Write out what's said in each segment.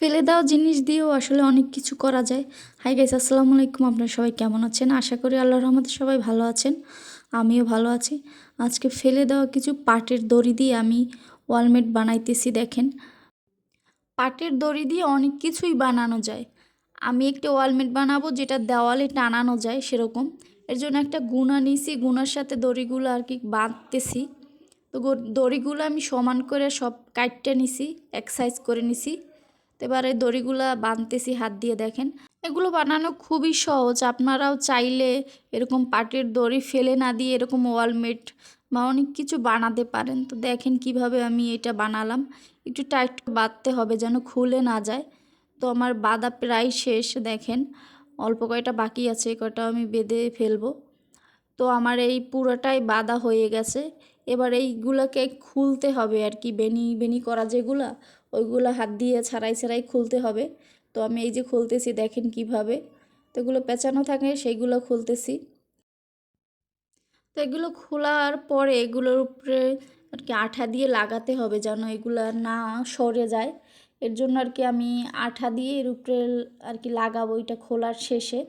ফেলে দেওয়া জিনিস দিয়েও আসলে অনেক কিছু করা যায়। হাই গাইস আসসালামু আলাইকুম। আপনারা সবাই কেমন আছেন? আশা করি আল্লাহর রহমতে সবাই ভালো আছেন। আমিও ভালো আছি। আজকে ফেলে দেওয়া কিছু পাটের দড়ি দিয়ে আমি ওয়ালমেট বানাইতেছি, দেখেন। পাটের দড়ি দিয়ে অনেক কিছুই বানানো যায়। আমি একটা ওয়ালমেট বানাবো যেটা দেওয়ালে টানানো যায় সেরকম। এর জন্য একটা গুণা নিয়েছি গুনার সাথে দড়িগুলো আর কি বাঁধতেছি। তো দড়িগুলো আমি সমান করে সব কাটতে নিছি, এক সাইজ করে নিছি। তো এবারে দড়িগুলা বাঁধতেছি হাত দিয়ে দেখেন। এগুলো বানানো খুবই সহজ, আপনারাও চাইলে এরকম পাটের দড়ি ফেলে না দিয়ে এরকম ওয়ালমেট বা অনেক কিছু বানাতে পারেন। তো দেখেন কীভাবে আমি এটা বানালাম। একটু টাইট বাঁধতে হবে যেন খুলে না যায়। তো আমার বাঁধা প্রায় শেষ, দেখেন। অল্প কয়টা বাকি আছে কয়টা আমি বেঁধে ফেলব। তো আমার এই পুরোটাই বাঁধা হয়ে গেছে। এবার এইগুলোকে খুলতে হবে আর কি, বেনি বেনি করা যেগুলা, ওইগুলো হাত দিয়ে ছাড়াই ছাড়াই খুলতে হবে। তো আমি এই যে খুলতেছি, দেখেন কীভাবে। তো এগুলো পেঁচানো থাকে, সেইগুলো খুলতেছি। তো এগুলো খোলার পরে এগুলোর উপরে আর কি আঠা দিয়ে লাগাতে হবে যেন এগুলো না সরে যায়। এর জন্য আর কি আমি আঠা দিয়ে এর উপরে আর কি লাগাবো, এটা খোলার শেষে।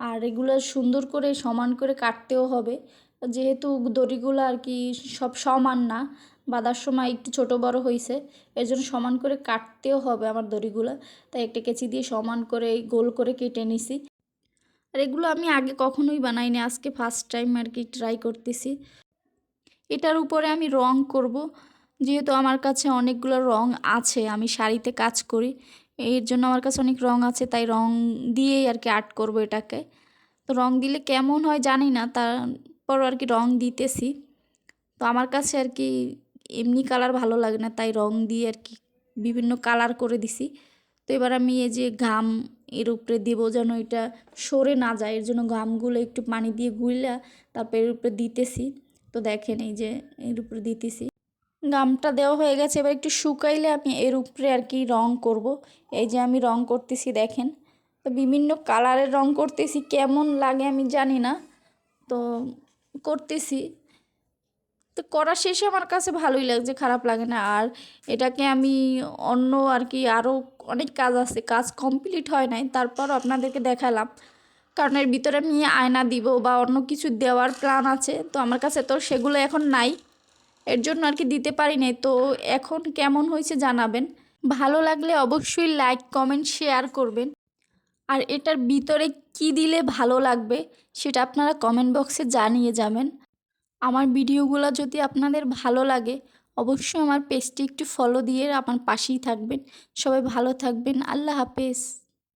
আর এগুলো সুন্দর করে সমান করে কাটতেও হবে। যেহেতু দড়িগুলো আর কি সব সমান না, বাঁধার সময় একটু ছোট বড় হয়েছে এর জন্য সমান করে কাটতেও হবে আমার দড়িগুলো। তাই একটা কেচি দিয়ে সমান করে গোল করে কেটে নিছি। আর এগুলো আমি আগে কখনোই বানাইনি, আজকে ফার্স্ট টাইম আর কি ট্রাই করতেছি। এটার উপরে আমি রং করব, যেহেতু আমার কাছে অনেকগুলো রং আছে, আমি শাড়িতে কাজ করি, এর জন্য আমার কাছে অনেক রং আছে, তাই রং দিয়েই আর কি আর্ট করব এটাকে। তো রং দিলে কেমন হয় জানি না তারপর আর কি রং দিতেছি। তো আমার কাছে আর কি এমনি কালার ভালো লাগে না, তাই রং দিয়ে আর কি বিভিন্ন কালার করে দিছি। তো এবার আমি এই যে ঘাম এর উপরে দেবো যেন এটা সরে না যায়, এর জন্য ঘামগুলো একটু পানি দিয়ে গুইলা তারপর এর উপরে দিতেছি। তো দেখেন এই যে এর উপরে দিতেছি। গামটা দেওয়া হয়ে গেছে, এবার একটু শুকাইলে আমি এর উপরে আর কি রং করব। এই যে আমি রং করতেছি, দেখেন। তো বিভিন্ন কালারের রং করতেছি, কেমন লাগে আমি জানি না। তো করতেছি। তো করা শেষে আমার কাছে ভালোই লাগছে, খারাপ লাগে না। আর এটাকে আমি অন্য আর কি আরও অনেক কাজ আছে, কাজ কমপ্লিট হয় নাই তারপর আপনাদেরকে দেখালাম। কারণ এর ভিতরে আমি আয়না দিব বা অন্য কিছু দেওয়ার প্ল্যান আছে, তো আমার কাছে তো সেগুলো এখন নাই। এর জন্য আর কি দিতে পারি নাই, তো এখন কেমন হয়েছে জানাবেন। ভালো লাগলে অবশ্যই লাইক কমেন্ট শেয়ার করবেন। আর এটার ভিতরে কি দিলে ভালো লাগবে সেটা আপনারা কমেন্ট বক্সে জানিয়ে যাবেন। আমার ভিডিওগুলো যদি আপনাদের ভালো লাগে, অবশ্যই আমার পেজটি একটু ফলো দিয়ে আমার পাশেই থাকবেন। সবাই ভালো থাকবেন, আল্লাহ হাফেজ।